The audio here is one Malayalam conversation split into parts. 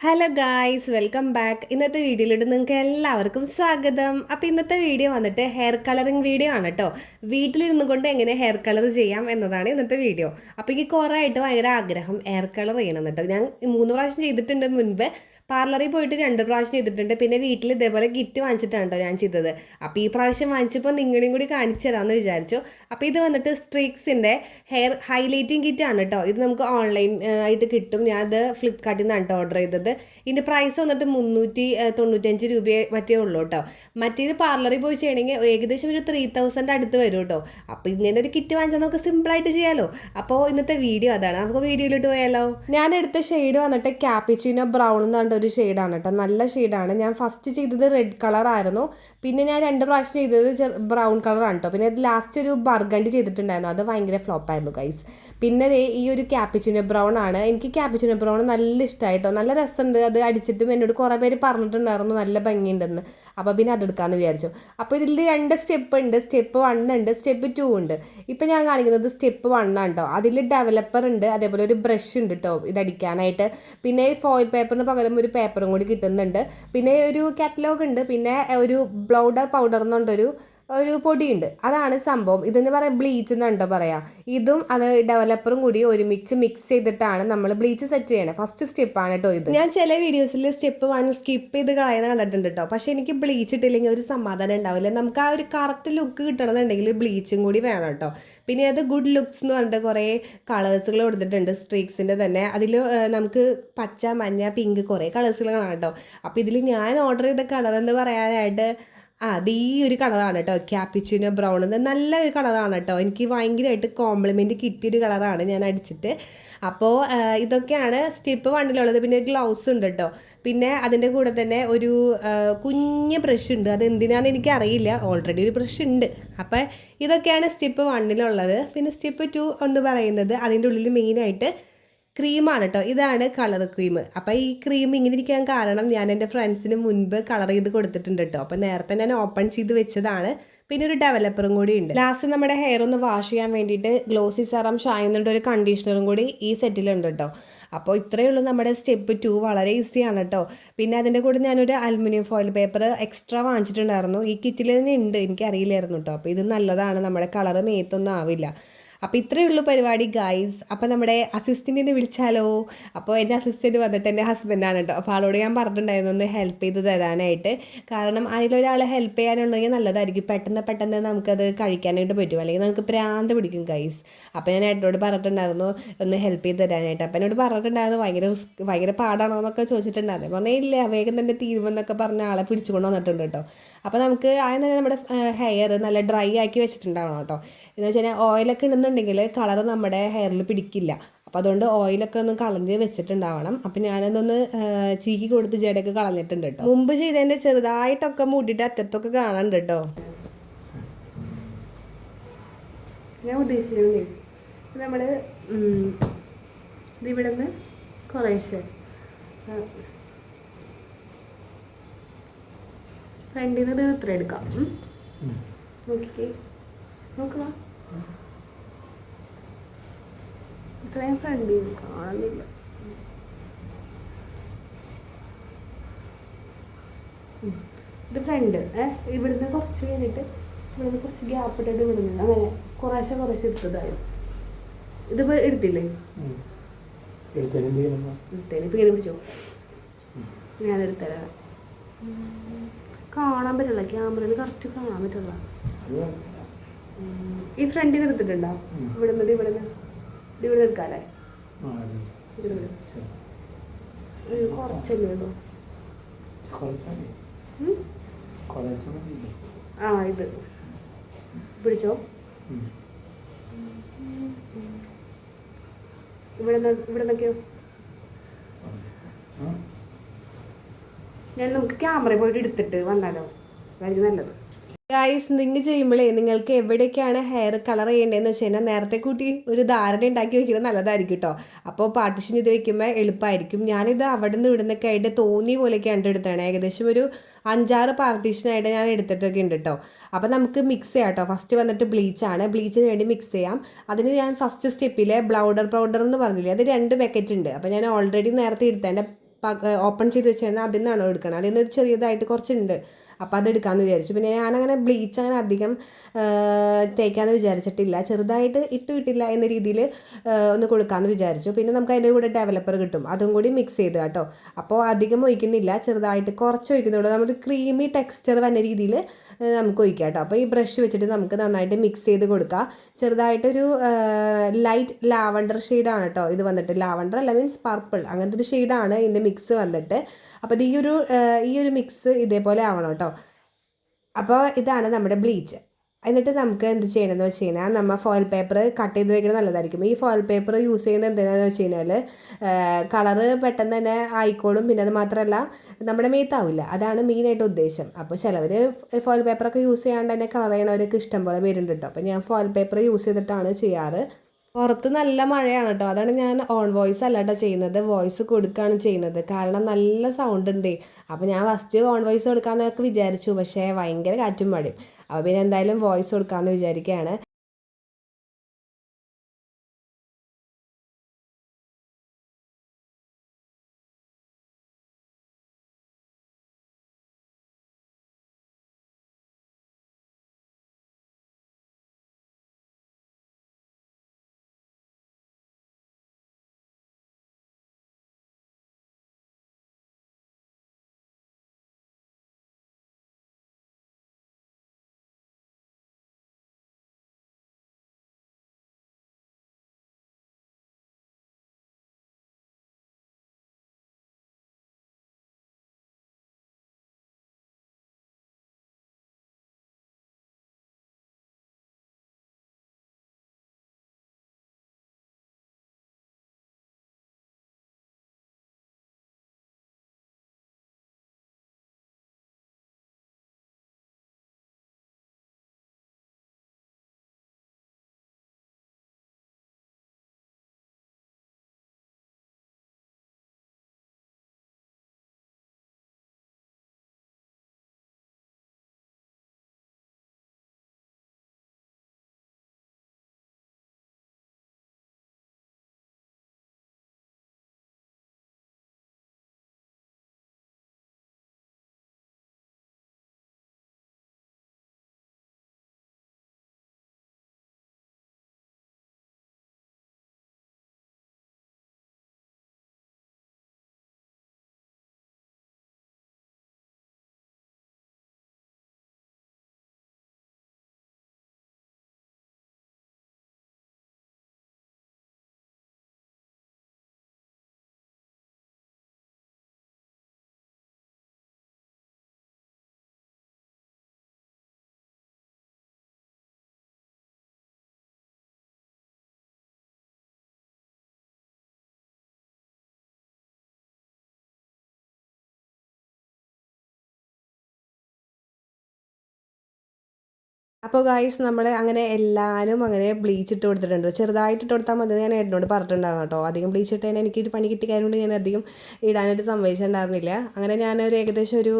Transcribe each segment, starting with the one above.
ഹലോ ഗായ്സ് വെൽക്കം ബാക്ക് ഇന്നത്തെ വീഡിയോയിലോട്ട് നിങ്ങൾക്ക് എല്ലാവർക്കും സ്വാഗതം. അപ്പോൾ ഇന്നത്തെ വീഡിയോ വന്നിട്ട് ഹെയർ കളറിങ് വീഡിയോ ആണ് കേട്ടോ വീട്ടിലിരുന്നു കൊണ്ട് എങ്ങനെ ഹെയർ കളർ ചെയ്യാം എന്നതാണ് ഇന്നത്തെ വീഡിയോ. അപ്പോൾ എനിക്ക് കുറേ ആയിട്ട് ഭയങ്കര ആഗ്രഹം ഹെയർ കളർ ചെയ്യണം കേട്ടോ ഞാൻ മൂന്ന് പ്രാവശ്യം ചെയ്തിട്ടുണ്ട് മുൻപ്. പാർലറിൽ പോയിട്ട് രണ്ട് പ്രാവശ്യം ചെയ്തിട്ടുണ്ട്. പിന്നെ വീട്ടിൽ ഇതേപോലെ ഗിറ്റ് വാങ്ങിച്ചിട്ടാണ് ഞാൻ ചെയ്തത്. അപ്പോൾ ഈ പ്രാവശ്യം വാങ്ങിച്ചപ്പോൾ നിങ്ങളെയും കൂടി കാണിച്ചു തരാമെന്ന് വിചാരിച്ചു. അപ്പോൾ ഇത് വന്നിട്ട് സ്ട്രീക്സിന്റെ ഹെയർ ഹൈലൈറ്റിംഗ് കിറ്റ് ആണ് കേട്ടോ ഇത് നമുക്ക് ഓൺലൈൻ ആയിട്ട് കിട്ടും. ഞാൻ അത് ഫ്ലിപ്കാർട്ടിൽ നിന്നാണ് കേട്ടോ ഓർഡർ ചെയ്തത്. ഇതിന്റെ പ്രൈസ് വന്നിട്ട് മുന്നൂറ്റി തൊണ്ണൂറ്റഞ്ച് രൂപയെ മറ്റേ ഉള്ളൂ കേട്ടോ മറ്റേത് പാർലറിൽ പോയി ചെയ്യണമെങ്കിൽ ഏകദേശം ഒരു ത്രീ തൗസൻഡ് അടുത്ത് വരും കേട്ടോ അപ്പോൾ ഇങ്ങനെ ഒരു കിറ്റ് വാങ്ങിച്ചാൽ നമുക്ക് സിമ്പിളായിട്ട് ചെയ്യാമല്ലോ അപ്പോൾ ഇന്നത്തെ വീഡിയോ അതാണ്. നമുക്ക് വീഡിയോയിലോട്ട് പോയാലോ? ഞാൻ എടുത്ത ഷെയ്ഡ് വന്നിട്ട് ക്യാപ്പിച്ചിനോ ബ്രൗൺ എന്ന് പറഞ്ഞ ഒരു ഷെയ്ഡാണ് കേട്ടോ നല്ല ഷെയ്ഡാണ് ഞാൻ ഫസ്റ്റ് ചെയ്തത് റെഡ് കളർ ആയിരുന്നു. പിന്നെ ഞാൻ രണ്ട് പ്രാവശ്യം ചെയ്തത് ബ്രൗൺ കളറാണ് കേട്ടോ പിന്നെ ലാസ്റ്റ് ഒരു ബർഗണ്ടി ചെയ്തിട്ടുണ്ടായിരുന്നു. അത് ഭയങ്കര ഫ്ലോപ്പായിരുന്നു ഗൈസ് പിന്നെ ഈ ഒരു ക്യാപ്പിച്ചിനോ ബ്രൗൺ ആണ്. എനിക്ക് ക്യാപ്പിച്ചിനോ ബ്രൗൺ നല്ല ഇഷ്ടമായിട്ടോ നല്ല രസമുണ്ട് അത് അടിച്ചിട്ടും എന്നോട് കുറേ പേര് പറഞ്ഞിട്ടുണ്ടായിരുന്നു. നല്ല ഭംഗിയുണ്ടെന്ന്. അപ്പോൾ പിന്നെ അതെടുക്കാമെന്ന് വിചാരിച്ചു. അപ്പോൾ ഇതിൽ രണ്ട് സ്റ്റെപ്പ് ഉണ്ട്. സ്റ്റെപ്പ് വൺ ഉണ്ട്. സ്റ്റെപ്പ് ടു ഉണ്ട്. ഇപ്പം ഞാൻ കാണിക്കുന്നത് സ്റ്റെപ്പ് വൺ ആണ് കേട്ടോ അതിൽ ഡെവലപ്പർ ഉണ്ട്. അതേപോലെ ഒരു ബ്രഷ് ഉണ്ട് കേട്ടോ ഇതടിക്കാനായിട്ട് പിന്നെ ഈ ഫോയിൽ പേപ്പറിന് പകരം ഒരു പേപ്പറും കൂടി കിട്ടുന്നുണ്ട്. പിന്നെ ഒരു കാറ്റലോഗ് ഉണ്ട്. പിന്നെ ഒരു ബ്ലൗഡർ പൗഡർ എന്നുണ്ടൊരു ഒരു പൊടിയുണ്ട്. അതാണ് സംഭവം. ഇതെന്ന് പറയാം ബ്ലീച്ച് എന്നുണ്ടോ പറയാം. ഇതും അത് ഡെവലപ്പറും കൂടി ഒരുമിച്ച് മിക്സ് ചെയ്തിട്ടാണ് നമ്മൾ ബ്ലീച്ച് സെറ്റ് ചെയ്യണത് ഫസ്റ്റ് സ്റ്റെപ്പ് ആണ് കേട്ടോ ഇത്. ഞാൻ ചില വീഡിയോസിൽ സ്റ്റെപ്പ് വൺ സ്കിപ്പ് ചെയ്ത് കളയുന്ന കണ്ടിട്ടുണ്ട് കേട്ടോ പക്ഷേ എനിക്ക് ബ്ലീച്ച് ഇട്ടില്ലെങ്കിൽ ഒരു സമാധാനം ഉണ്ടാവില്ല. നമുക്ക് ആ ഒരു കറുത്ത ലുക്ക് കിട്ടണമെന്നുണ്ടെങ്കിൽ ബ്ലീച്ചും കൂടി വേണം കേട്ടോ പിന്നെ അത് ഗുഡ് ലുക്സ് എന്ന് പറഞ്ഞിട്ട് കുറേ കളേഴ്സുകൾ കൊടുത്തിട്ടുണ്ട്. സ്ട്രീക്സിന്റെ തന്നെ. അതിൽ നമുക്ക് പച്ച മഞ്ഞ പിങ്ക് കുറേ കളേഴ്സുകൾ കാണാം കേട്ടോ അപ്പോൾ ഇതിൽ ഞാൻ ഓർഡർ ചെയ്ത കളർ എന്ന് പറയാനായിട്ട് ആ അത് ഈ ഒരു കളറാണ് കേട്ടോ. ക്യാപ്പിച്ചിനോ ബ്രൗൺ നല്ല ഒരു കളറാണ് കേട്ടോ. എനിക്ക് ഭയങ്കരമായിട്ട് കോംപ്ലിമെന്റ് കിട്ടിയൊരു കളറാണ് ഞാൻ അടിച്ചിട്ട്. അപ്പോൾ ഇതൊക്കെയാണ് സ്റ്റിപ്പ് വണ്ണിലുള്ളത് പിന്നെ ഗ്ലൗസ് ഉണ്ട് കേട്ടോ. പിന്നെ അതിന്റെ കൂടെ തന്നെ ഒരു കുഞ്ഞ് ബ്രഷ് ഉണ്ട്. അത് എന്തിനാണെന്ന് എനിക്കറിയില്ല. ഓൾറെഡി ഒരു ബ്രഷ് ഉണ്ട്. അപ്പോൾ ഇതൊക്കെയാണ് സ്റ്റിപ്പ് വണ്ണിലുള്ളത് പിന്നെ സ്റ്റിപ്പ് ടു എന്ന് പറയുന്നത് അതിന്റെ ഉള്ളിൽ മെയിനായിട്ട് ക്രീമാണ് കേട്ടോ ഇതാണ് കളർ ക്രീം അപ്പോൾ ഈ ക്രീം ഇങ്ങനെ ഇരിക്കാൻ കാരണം ഞാൻ എന്റെ ഫ്രണ്ട്സിന് മുൻപ് കളർ ചെയ്ത് കൊടുത്തിട്ടുണ്ട് കേട്ടോ അപ്പോൾ നേരത്തെ ഞാൻ ഓപ്പൺ ചെയ്ത് വെച്ചതാണ്. പിന്നെ ഒരു ഡെവലപ്പറും കൂടി ഉണ്ട്. ലാസ്റ്റ് നമ്മുടെ ഹെയർ ഒന്ന് വാഷ് ചെയ്യാൻ വേണ്ടിയിട്ട് ഗ്ലോസി സെറം എന്നുള്ള ഒരു കണ്ടീഷണറും കൂടി ഈ സെറ്റിലുണ്ട് കേട്ടോ അപ്പോൾ ഇത്രയേ ഉള്ളൂ നമ്മുടെ സ്റ്റെപ്പ് ടു വളരെ ഈസിയാണ് കേട്ടോ പിന്നെ അതിന്റെ കൂടെ ഞാനൊരു അലുമിനിയം ഫോയിൽ പേപ്പർ എക്സ്ട്രാ വാങ്ങിച്ചിട്ടുണ്ടായിരുന്നു. ഈ കിറ്റിൽ തന്നെ ഉണ്ട്. എനിക്കറിയില്ലായിരുന്നു കേട്ടോ അപ്പോൾ ഇത് നല്ലതാണ്. നമ്മുടെ കളർ മേത്തൊന്നും ആവില്ല. അപ്പോൾ ഇത്രയേ ഉള്ളൂ പരിപാടി ഗൈസ് അപ്പോൾ നമ്മുടെ അസിസ്റ്റന്റിനെ വിളിച്ചാലോ? അപ്പോൾ എന്റെ അസിസ്റ്റന്റ് വന്നിട്ട് എന്റെ ഹസ്ബൻഡാണ് കേട്ടോ അപ്പോൾ ആളോട് ഞാൻ പറഞ്ഞിട്ടുണ്ടായിരുന്നു ഒന്ന് ഹെൽപ്പ് ചെയ്ത് തരാനായിട്ട്. കാരണം അതിലൊരാൾ ഹെൽപ്പ് ചെയ്യാനുണ്ടെങ്കിൽ നല്ലതായിരിക്കും. പെട്ടെന്ന് പെട്ടെന്ന് നമുക്കത് കഴിക്കാനായിട്ട് പറ്റും. അല്ലെങ്കിൽ നമുക്ക് പ്രാന്ത് പിടിക്കും ഗൈസ് അപ്പോൾ ഞാൻ ഏട്ടനോട് പറഞ്ഞിട്ടുണ്ടായിരുന്നു ഒന്ന് ഹെൽപ്പ് ചെയ്ത് തരാനായിട്ട്. അപ്പം എന്നോട് പറഞ്ഞിട്ടുണ്ടായിരുന്നു ഭയങ്കര റിസ്ക് ഭയങ്കര പാടാണോ എന്നൊക്കെ ചോദിച്ചിട്ടുണ്ടായിരുന്നു പറഞ്ഞാൽ വേഗം തന്നെ തീരുമെന്നൊക്കെ പറഞ്ഞ ആളെ പിടിച്ചുകൊണ്ട് വന്നിട്ടുണ്ട് കേട്ടോ അപ്പോൾ നമുക്ക് ആദ്യം തന്നെ നമ്മുടെ ഹെയർ നല്ല ഡ്രൈ ആക്കി വെച്ചിട്ടുണ്ടാവണം കേട്ടോ എന്ന് വെച്ച് കഴിഞ്ഞാൽ ഓയിലൊക്കെ ഇടുന്നുണ്ടെങ്കിൽ കളർ നമ്മുടെ ഹെയറിൽ പിടിക്കില്ല. അപ്പോൾ അതുകൊണ്ട് ഓയിലൊക്കെ ഒന്ന് കളഞ്ഞ് വെച്ചിട്ടുണ്ടാവണം. അപ്പം ഞാനതൊന്ന് ചീക്കി കൊടുത്ത് ജടയൊക്കെ കളഞ്ഞിട്ടുണ്ട് കേട്ടോ മുമ്പ് ചെയ്തതിന്റെ ചെറുതായിട്ടൊക്കെ മൂടിയിട്ട് അറ്റത്തൊക്കെ കാണാനുണ്ട് കേട്ടോ ഞാൻ ഉദ്ദേശിക്കുന്നത് നമ്മൾ ഇതിവിടെ നിന്ന് കുറേശ്ശെ ഫ്രണ്ടിൽ നിന്ന് ഇത്ര എടുക്കാം. നോക്കിക്കേ. നോക്കുക ഇത്രയും ഫ്രണ്ടിൽ കാണുന്നില്ല. ഇത് ഫ്രണ്ട് ഏഹ് ഇവിടുന്ന് കുറച്ച് കഴിഞ്ഞിട്ട് ഇവിടുന്ന് കുറച്ച് ഗ്യാപ്പ് ഇട്ടിട്ട് ഇവിടുന്ന് അങ്ങനെ കുറേശ്ശെ കുറേശ്ശെ എടുത്തതായി. ഇത് എടുത്തില്ലേ? ഇങ്ങനെ പിടിച്ചോ? എടുത്തരാ. കാണാൻ പറ്റില്ല. ക്യാമറയിൽ കറക്റ്റ് കാണാൻ പറ്റില്ല. ഈ ഫ്രണ്ടിൽ എടുത്തിട്ടുണ്ടോ? ഇവിടെ നിന്ന് ഇവിടെ എടുക്കാല്ലേ കുറച്ചല്ലേ ഉള്ളൂ. ആ ഇത്. പിടിച്ചോ. ഇവിടെ ഇവിടെ നിന്നൊക്കെയോ? ഞാൻ നമുക്ക് ക്യാമറ പോയിട്ട് എടുത്തിട്ട് വന്നാലോ. അതായിരിക്കും നല്ലത്. ഗൈസ് നിങ്ങൾ ചെയ്യുമ്പോഴേ നിങ്ങൾക്ക് എവിടേക്കാണ് ഹെയർ കളർ ചെയ്യേണ്ടതെന്ന് വെച്ച് കഴിഞ്ഞാൽ നേരത്തെ കൂട്ടി ഒരു ധാരണ ഉണ്ടാക്കി വെക്കുന്നത് നല്ലതായിരിക്കും കേട്ടോ അപ്പോൾ പാർട്ടിഷൻ ഇത് വെക്കുമ്പോൾ എളുപ്പമായിരിക്കും ഞാനിത് അവിടെ നിന്ന് ഇവിടുന്നൊക്കെ ആയിട്ട് തോന്നിയ പോലെയൊക്കെയാണ് എടുത്താണ് ഏകദേശം ഒരു അഞ്ചാറ് പാർട്ടീഷനായിട്ട് ഞാൻ എടുത്തിട്ടൊക്കെ ഉണ്ട് കേട്ടോ അപ്പോൾ നമുക്ക് മിക്സ് ചെയ്യാം കേട്ടോ ഫസ്റ്റ് വന്നിട്ട് ബ്ലീച്ചാണ് ബ്ലീച്ചിന് വേണ്ടി മിക്സ് ചെയ്യാം. അതിന് ഞാൻ ഫസ്റ്റ് സ്റ്റെപ്പിലെ ബ്ലൗഡർ പൗഡർ എന്ന് പറഞ്ഞില്ലേ അത് രണ്ട് പാക്കറ്റ് ഉണ്ട്. അപ്പോൾ ഞാൻ ഓൾറെഡി നേരത്തെ എടുത്തതിന്റെ ഓപ്പൺ ചെയ്ത് വെച്ചാൽ അതിൽ നിന്നാണോ എടുക്കണം അതിൽ നിന്ന് ചെറിയതായിട്ട് കുറച്ചുണ്ട്. അപ്പോൾ അതെടുക്കാമെന്ന് വിചാരിച്ചു. പിന്നെ ഞാനങ്ങനെ ബ്ലീച്ച് അങ്ങനെ അധികം തേക്കാമെന്ന് വിചാരിച്ചിട്ടില്ല. ചെറുതായിട്ട് ഇട്ട് കിട്ടില്ല എന്ന രീതിയിൽ ഒന്ന് കൊടുക്കാമെന്ന് വിചാരിച്ചു. പിന്നെ നമുക്ക് അതിന്റെ കൂടെ ഡെവലപ്പർ കിട്ടും. അതും കൂടി മിക്സ് ചെയ്ത് കേട്ടോ. അപ്പോൾ അധികം ഒഴിക്കുന്നില്ല. ചെറുതായിട്ട് കുറച്ച് ഒഴിക്കുന്നുള്ളൂ. നമ്മൾ ക്രീമി ടെക്സ്ചർ വന്ന രീതിയിൽ നമുക്ക് ഒഴിക്കാം കേട്ടോ അപ്പോൾ ഈ ബ്രഷ് വെച്ചിട്ട് നമുക്ക് നന്നായിട്ട് മിക്സ് ചെയ്ത് കൊടുക്കുക ചെറുതായിട്ടൊരു ലൈറ്റ് ലാവണ്ടർ ഷെയ്ഡാണ് കേട്ടോ ഇത് വന്നിട്ട്. ലാവണ്ടർ അല്ല മീൻസ് പർപ്പിൾ അങ്ങനത്തെ ഒരു ഷെയ്ഡാണ് ഇതിന്റെ മിക്സ് വന്നിട്ട്. അപ്പോൾ ഈ ഒരു ഈ ഒരു മിക്സ് ഇതേപോലെ ആവണം കേട്ടോ അപ്പോൾ ഇതാണ് നമ്മുടെ ബ്ലീച്ച് എന്നിട്ട് നമുക്ക് എന്ത് ചെയ്യണമെന്ന് വെച്ച് കഴിഞ്ഞാൽ നമ്മൾ ഫോയിൽ പേപ്പർ കട്ട് ചെയ്ത് വെക്കുന്നത് നല്ലതായിരിക്കും. ഈ ഫോയിൽ പേപ്പർ യൂസ് ചെയ്യുന്നത് എന്തിനാണെന്ന് വെച്ച് കഴിഞ്ഞാൽ കളറ് പെട്ടെന്ന് തന്നെ ആയിക്കോളും. പിന്നെ അത് മാത്രമല്ല നമ്മുടെ മേത്താവില്ല അതാണ് മെയിനായിട്ട് ഉദ്ദേശം. അപ്പോൾ ചിലവർ ഫോയിൽ പേപ്പറൊക്കെ യൂസ് ചെയ്യാണ്ട് തന്നെ കളർ ചെയ്യണവർക്ക് ഇഷ്ടം പോലെ പേരുണ്ട് കേട്ടോ അപ്പോൾ ഞാൻ ഫോയിൽ പേപ്പർ യൂസ് ചെയ്തിട്ടാണ് ചെയ്യാറ്. പുറത്ത് നല്ല മഴയാണ് കേട്ടോ അതാണ് ഞാൻ ഓൺ വോയിസ് അല്ല കേട്ടോ ചെയ്യുന്നത്. വോയിസ് കൊടുക്കുകയാണ് ചെയ്യുന്നത്. കാരണം നല്ല സൗണ്ട് ഉണ്ട് അപ്പോൾ ഞാൻ ഫസ്റ്റ് ഓൺ വോയിസ് കൊടുക്കാമെന്നൊക്കെ വിചാരിച്ചു. പക്ഷേ ഭയങ്കര കാറ്റും മഴയും. അപ്പോൾ പിന്നെ എന്തായാലും വോയിസ് കൊടുക്കാമെന്ന് വിചാരിക്കുകയാണ് അപ്പോൾ ഗായ്സ് നമ്മൾ അങ്ങനെ എല്ലാവരും അങ്ങനെ ബ്ലീച്ച് ഇട്ട് കൊടുത്തിട്ടുണ്ട്. ചെറുതായിട്ട് ഇട്ട് കൊടുത്താൽ മതി ഞാൻ എന്നോട് പറഞ്ഞിട്ടുണ്ടായിരുന്നു കേട്ടോ. അധികം ബ്ലീച്ച് ഇട്ട് എനിക്ക് ഒരു പണി കിട്ടിയതുകൊണ്ട് ഞാൻ അധികം ഇടാനായിട്ട് സമ്മതിച്ചിട്ടുണ്ടായിരുന്നില്ല അങ്ങനെ ഞാനൊരു ഏകദേശം ഒരു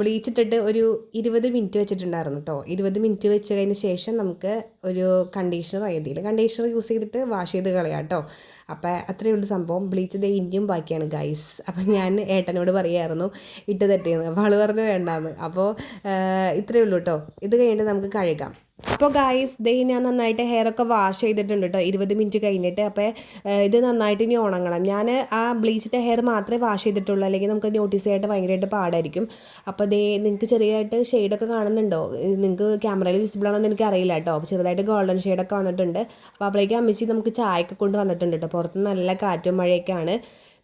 ബ്ലീച്ച് ഇട്ടിട്ട് ഒരു ഇരുപത് മിനിറ്റ് വെച്ചിട്ടുണ്ടായിരുന്നു കേട്ടോ. ഇരുപത് മിനിറ്റ് വെച്ച് കഴിഞ്ഞ ശേഷം നമുക്ക് ഒരു കണ്ടീഷണർ ആയതിൽ കണ്ടീഷണർ യൂസ് ചെയ്തിട്ട് വാഷ് ചെയ്ത് കളയാം കേട്ടോ അപ്പോൾ അത്രയേ ഉള്ളൂ സംഭവം. ബ്ലീച്ച് ദേ ഇന്ത്യയും ബാക്കിയാണ് ഗൈസ് അപ്പം ഞാൻ ഏട്ടനോട് പറയായിരുന്നു ഇട്ട് തെറ്റിയെന്ന് അപ്പോൾ അവൾ പറഞ്ഞു വേണ്ടാന്ന്. അപ്പോൾ ഇത്രയേ ഉള്ളൂ കേട്ടോ ഇത് കഴിഞ്ഞിട്ട് നമുക്ക് കഴുകാം. അപ്പോൾ ഗായ്സ് ദേ ഞാൻ നന്നായിട്ട് ഹെയറൊക്കെ വാഷ് ചെയ്തിട്ടുണ്ട് കേട്ടോ ഇരുപത് മിനിറ്റ് കഴിഞ്ഞിട്ട്. അപ്പോൾ ഇത് നന്നായിട്ട് ഇനി ഉണങ്ങണം. ഞാൻ ആ ബ്ലീച്ചിട്ട ഹെയർ മാത്രമേ വാഷ് ചെയ്തിട്ടുള്ളൂ. അല്ലെങ്കിൽ നമുക്ക് നോട്ടീസ് ചെയ്യായിട്ട് ഭയങ്കരമായിട്ട് പാടായിരിക്കും. അപ്പോൾ ദേ നിങ്ങൾക്ക് ചെറിയതായിട്ട് ഷെയ്ഡൊക്കെ കാണുന്നുണ്ടോ? നിങ്ങൾക്ക് ക്യാമറയിൽ വിസിബിൾ ആണോ എന്ന് എനിക്ക് അറിയില്ല കേട്ടോ ചെറുതായിട്ട് ഗോൾഡൻ ഷെയ്ഡൊക്കെ വന്നിട്ടുണ്ട്. അപ്പോൾ അപ്പോഴേക്കും അമ്മച്ചി നമുക്ക് ചായയൊക്കെ കൊണ്ട് വന്നിട്ടുണ്ട് കേട്ടോ പുറത്ത് നല്ല കാറ്റും മഴയൊക്കെയാണ്.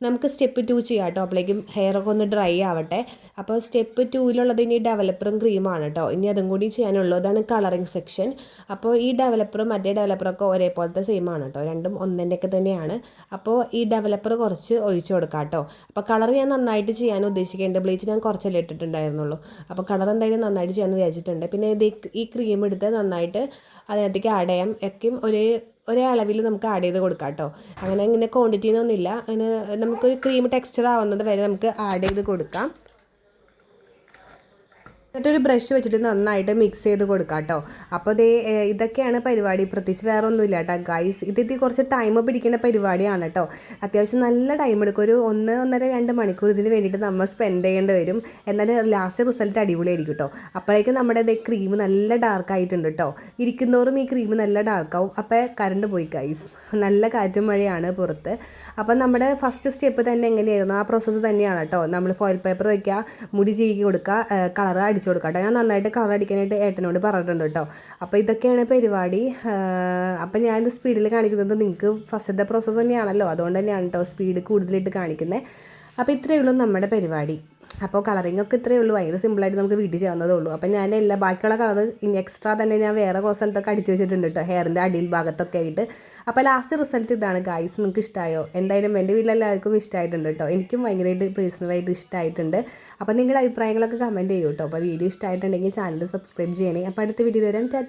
നമുക്ക് സ്റ്റെപ്പ് ടു ചെയ്യാം കേട്ടോ അപ്പോഴേക്കും ഹെയർ ഒക്കെ ഒന്ന് ഡ്രൈ ആവട്ടെ. അപ്പോൾ സ്റ്റെപ്പ് ടൂവിലുള്ളത് ഇനി ഡെവലപ്പറും ക്രീമാണ് കേട്ടോ ഇനി അതും കൂടി ചെയ്യാനുള്ളൂ അതാണ് കളറിങ് സെക്ഷൻ അപ്പോൾ ഈ ഡെവലപ്പറും മറ്റേ ഡെവലപ്പറൊക്കെ ഒരേപോലത്തെ സെയിം ആണ് കേട്ടോ രണ്ടും ഒന്നിന്റെയൊക്കെ തന്നെയാണ്. അപ്പോൾ ഈ ഡെവലപ്പർ കുറച്ച് ഒഴിച്ചു കൊടുക്കാം കേട്ടോ അപ്പോൾ കളർ ഞാൻ നന്നായിട്ട് ചെയ്യാൻ ഉദ്ദേശിക്കേണ്ട ബ്ലീച്ച് ഞാൻ കുറച്ചല്ലേ ഇട്ടിട്ടുണ്ടായിരുന്നുള്ളൂ. അപ്പോൾ കളർ എന്തായാലും നന്നായിട്ട് ചെയ്യാൻ വിചാരിച്ചിട്ടുണ്ട്. പിന്നെ ഇത് ഈ ക്രീം എടുത്ത് നന്നായിട്ട് അതിനകത്തേക്ക് ആഡ് ചെയ്യാം. ഒക്കെയും ഒരേ ഒരേ അളവിൽ നമുക്ക് ആഡ് ചെയ്ത് കൊടുക്കാം കേട്ടോ അങ്ങനെ ഇങ്ങനെ ക്വാണ്ടിറ്റിന്നൊന്നുമില്ല അങ്ങനെ നമുക്ക് ക്രീം ടെക്സ്ചർ ആവുന്നത് വരെ നമുക്ക് ആഡ് ചെയ്ത് കൊടുക്കാം. എന്നിട്ടൊരു ബ്രഷ് വെച്ചിട്ട് നന്നായിട്ട് മിക്സ് ചെയ്ത് കൊടുക്കാം കേട്ടോ അപ്പോൾ ദേ ഇതൊക്കെയാണ് പരിപാടി. പ്രത്യേകിച്ച് വേറെ ഒന്നുമില്ല കേട്ടോ ഗൈസ് ഇത് ഇത് കുറച്ച് ടൈം പിടിക്കുന്ന പരിപാടിയാണ് കേട്ടോ അത്യാവശ്യം നല്ല ടൈം എടുക്കും. ഒരു ഒന്ന് ഒന്നര രണ്ട് മണിക്കൂർ ഇതിന് വേണ്ടിയിട്ട് നമ്മൾ സ്പെൻഡ് ചെയ്യേണ്ടി വരും. എന്നാലും ലാസ്റ്റ് റിസൾട്ട് അടിപൊളിയായിരിക്കും കേട്ടോ അപ്പോഴേക്കും നമ്മുടെ ഇതേ ക്രീം നല്ല ഡാർക്ക് ആയിട്ടുണ്ട് കേട്ടോ ഇരിക്കുന്നോറും ഈ ക്രീം നല്ല ഡാർക്കാവും അപ്പോൾ കറണ്ട് പോയി ഗൈസ് നല്ല കാറ്റും മഴയാണ് പുറത്ത്. അപ്പം നമ്മുടെ ഫസ്റ്റ് സ്റ്റെപ്പ് തന്നെ എങ്ങനെയായിരുന്നു? ആ പ്രോസസ്സ് തന്നെയാണ് കേട്ടോ നമ്മൾ ഫോയിൽ പേപ്പർ വയ്ക്കുക മുടി ചീകി കൊടുക്കുക കളർ അടിച്ചു കൊടുക്കുക കേട്ടോ ഞാൻ നന്നായിട്ട് കളർ അടിക്കാനായിട്ട് ഏട്ടനോട് പറഞ്ഞിട്ടുണ്ട് കേട്ടോ. അപ്പോൾ ഇതൊക്കെയാണ് പരിപാടി. അപ്പം ഞാൻ സ്പീഡിൽ കാണിക്കുന്നത് നിങ്ങൾക്ക് ഫസ്റ്റത്തെ പ്രോസസ്സ് തന്നെയാണല്ലോ. അതുകൊണ്ട് തന്നെയാണ് കേട്ടോ സ്പീഡ് കൂടുതലിട്ട് കാണിക്കുന്നത് അപ്പോൾ ഇത്രയേ ഉള്ളൂ നമ്മുടെ പരിപാടി. അപ്പോൾ കളറിംഗ് ഒക്കെ ഇത്രയേ ഉള്ളൂ. ഭയങ്കര സിമ്പിളായിട്ട് നമുക്ക് വീട്ടിൽ ചെയ്യാവുന്നതേ ഉള്ളൂ. അപ്പോൾ ഞാൻ എല്ലാ ബാക്കിയുള്ള കളർ ഇനി എക്സ്ട്രാ തന്നെ ഞാൻ വേറെ കുറേ സ്ഥലത്തൊക്കെ അടിച്ചു വെച്ചിട്ടുണ്ട് കേട്ടോ ഹെയറിന്റെ അടിയിൽ ഭാഗത്തൊക്കെ ആയിട്ട്. അപ്പോൾ ലാസ്റ്റ് റിസൾട്ട് ഇതാണ് ഗായ്സ് നിങ്ങൾക്ക് ഇഷ്ടമായോ എന്തായാലും എന്റെ വീട്ടിലെല്ലാവർക്കും ഇഷ്ടമായിട്ടുണ്ട് കേട്ടോ എനിക്കും ഭയങ്കരമായിട്ട് പേഴ്സണലായിട്ട് ഇഷ്ടമായിട്ടുണ്ട് അപ്പോൾ നിങ്ങളുടെ അഭിപ്രായങ്ങളൊക്കെ കമന്റ് ചെയ്യൂ കേട്ടോ അപ്പോൾ വീഡിയോ ഇഷ്ടമായിട്ടുണ്ടെങ്കിൽ ചാനൽ സബ്സ്ക്രൈബ് ചെയ്യണേ. അപ്പോൾ അടുത്ത വീഡിയോ വരാം.